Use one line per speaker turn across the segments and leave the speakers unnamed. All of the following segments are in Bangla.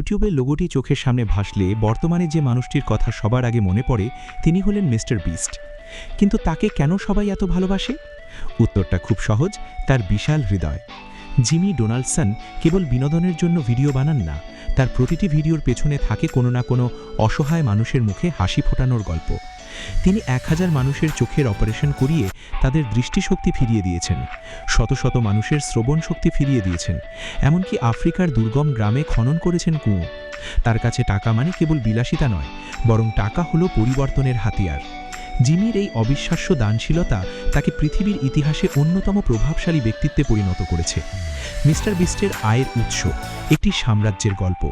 ইউটিউবের লোগোটি চোখের সামনে ভাসলে বর্তমানে যে মানুষটির কথা সবার আগে মনে পড়ে, তিনি হলেন মিস্টার বিস্ট। কিন্তু তাকে কেন সবাই এত ভালোবাসে? উত্তরটা খুব সহজ, তার বিশাল হৃদয়। জিমি ডোনাল্ডসন কেবল বিনোদনের জন্য ভিডিও বানান না, তার প্রতিটি ভিডিওর পেছনে থাকে কোনো না কোনো অসহায় মানুষের মুখে হাসি ফোটানোর গল্প। তিনি এক হাজার মানুষের চোখের অপারেশন করিয়ে তাদের দৃষ্টিশক্তি ফিরিয়ে দিয়েছেন। শত শত মানুষের শ্রবণ শক্তি ফিরিয়ে দিয়েছেন। এমনকি আফ্রিকার দুর্গম গ্রামে খনন করেছেন কুঁয়ো। তার কাছে টাকা মানে কেবল বিলাসিতা নয়, বরং টাকা হলো পরিবর্তনের হাতিয়ার। জিমির এই অবিশ্বাস্য দানশীলতা তাকে পৃথিবীর ইতিহাসে অন্যতম প্রভাবশালী ব্যক্তিত্বে পরিণত করেছে। মিস্টার বিস্টের আয়ের উৎস একটি সাম্রাজ্যের গল্প।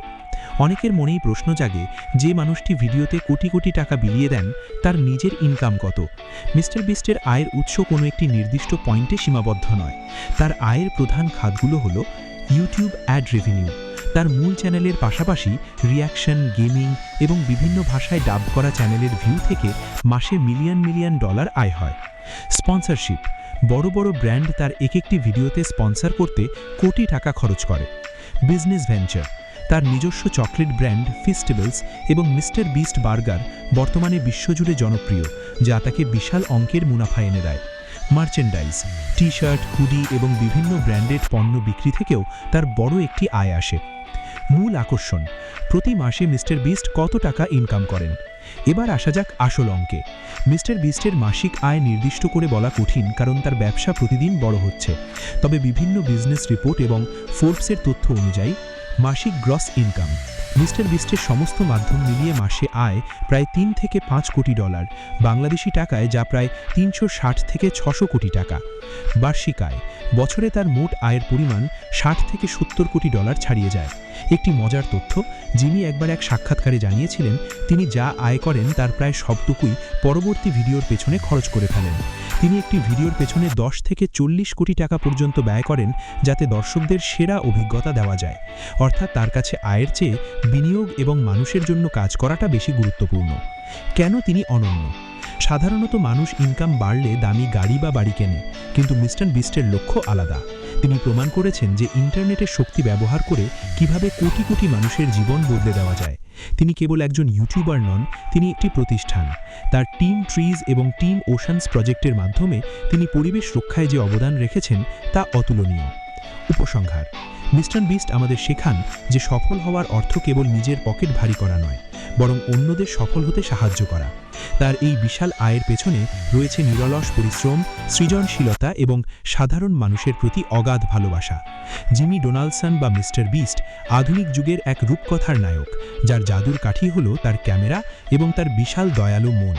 অনেকের মনেই প্রশ্ন জাগে যে মানুষটি ভিডিওতে কোটি কোটি টাকা বিলিয়ে দেন, তার নিজের ইনকাম কত? মিস্টার বিস্টের আয়ের উৎস কোনো একটি নির্দিষ্ট পয়েন্টে সীমাবদ্ধ নয়। তার আয়ের প্রধান খাতগুলো হল ইউটিউব অ্যাড রেভিনিউ তার মূল চ্যানেলের পাশাপাশি রিয়াকশন গেমিং এবং বিভিন্ন ভাষায় ডাব করা চ্যানেলের ভিউ থেকে মাসে মিলিয়ন মিলিয়ন ডলার আয় হয়। স্পন্সরশিপ বড় বড় ব্র্যান্ড তার এক একটি ভিডিওতে স্পন্সর করতে কোটি টাকা খরচ করে। বিজনেস ভেঞ্চার তার নিজস্ব চকলেট ব্র্যান্ড ফিস্টেবলস এবং মিস্টার বিস্ট বার্গার বর্তমানে বিশ্বজুড়ে জনপ্রিয়, যা তাকে বিশাল অঙ্কের মুনাফা এনে দেয়। মার্চেন্ডাইজ টি শার্ট হুডি এবং বিভিন্ন ব্র্যান্ডেড পণ্য বিক্রি থেকেও তার বড় একটি আয় আসে। মূল আকর্ষণ, প্রতি মাসে মিস্টার বিস্ট কত টাকা ইনকাম করেন? এবার আসা যাক আসল অঙ্কে। মিস্টার বিস্টের মাসিক আয় নির্দিষ্ট করে বলা কঠিন কারণ তার ব্যবসা প্রতিদিন বড় হচ্ছে। তবে বিভিন্ন বিজনেস রিপোর্ট এবং ফোর্বসের তথ্য অনুযায়ী মাসিক গ্রস ইনকাম। মিস্টার বিস্টের সমস্ত মাধ্যম মিলিয়ে মাসে আয় প্রায় তিন থেকে পাঁচ কোটি ডলার, বাংলাদেশি টাকায় যা প্রায় তিনশো ষাট থেকে ছশো কোটি টাকা। বার্ষিক আয়, বছরে তার মোট আয়ের পরিমাণ ষাট থেকে সত্তর কোটি ডলার ছাড়িয়ে যায়। একটি মজার তথ্য, যিনি একবার এক সাক্ষাৎকারে জানিয়েছিলেন, তিনি যা আয় করেন তার প্রায় সবটুকুই পরবর্তী ভিডিওর পেছনে খরচ করে ফেলেন। তিনি একটি ভিডিওর পেছনে দশ থেকে চল্লিশ কোটি টাকা পর্যন্ত ব্যয় করেন যাতে দর্শকদের সেরা অভিজ্ঞতা দেওয়া যায়। অর্থাৎ তার কাছে আয়ের চেয়ে বিনিয়োগ এবং মানুষের জন্য কাজ করাটা বেশি গুরুত্বপূর্ণ। কেন তিনি অনন্য? সাধারণত মানুষ ইনকাম বাড়লে দামি গাড়ি বা বাড়ি কেনে, কিন্তু মিস্টার বিস্টের লক্ষ্য আলাদা। তিনি প্রমাণ করেছেন যে ইন্টারনেটের শক্তি ব্যবহার করে কীভাবে কোটি কোটি মানুষের জীবন বদলে দেওয়া যায়। তিনি কেবল একজন ইউটিউবার নন, তিনি একটি প্রতিষ্ঠান। তার টিম ট্রিজ এবং টিম ওশানস প্রজেক্টের মাধ্যমে তিনি পরিবেশ রক্ষায় যে অবদান রেখেছেন, তা অতুলনীয়। উপসংহার, মিস্টার বিস্ট আমাদের শেখান যে সফল হওয়ার অর্থ কেবল নিজের পকেট ভারী করা নয়, বরং অন্যদের সফল হতে সাহায্য করা। তার এই বিশাল আয়ের পেছনে রয়েছে নিরলস পরিশ্রম, সৃজনশীলতা এবং সাধারণ মানুষের প্রতি অগাধ ভালোবাসা। জিমি ডোনাল্ডসন বা মিস্টার বিস্ট আধুনিক যুগের এক রূপকথার নায়ক, যার জাদুর কাঠি হল তার ক্যামেরা এবং তার বিশাল দয়ালু মন।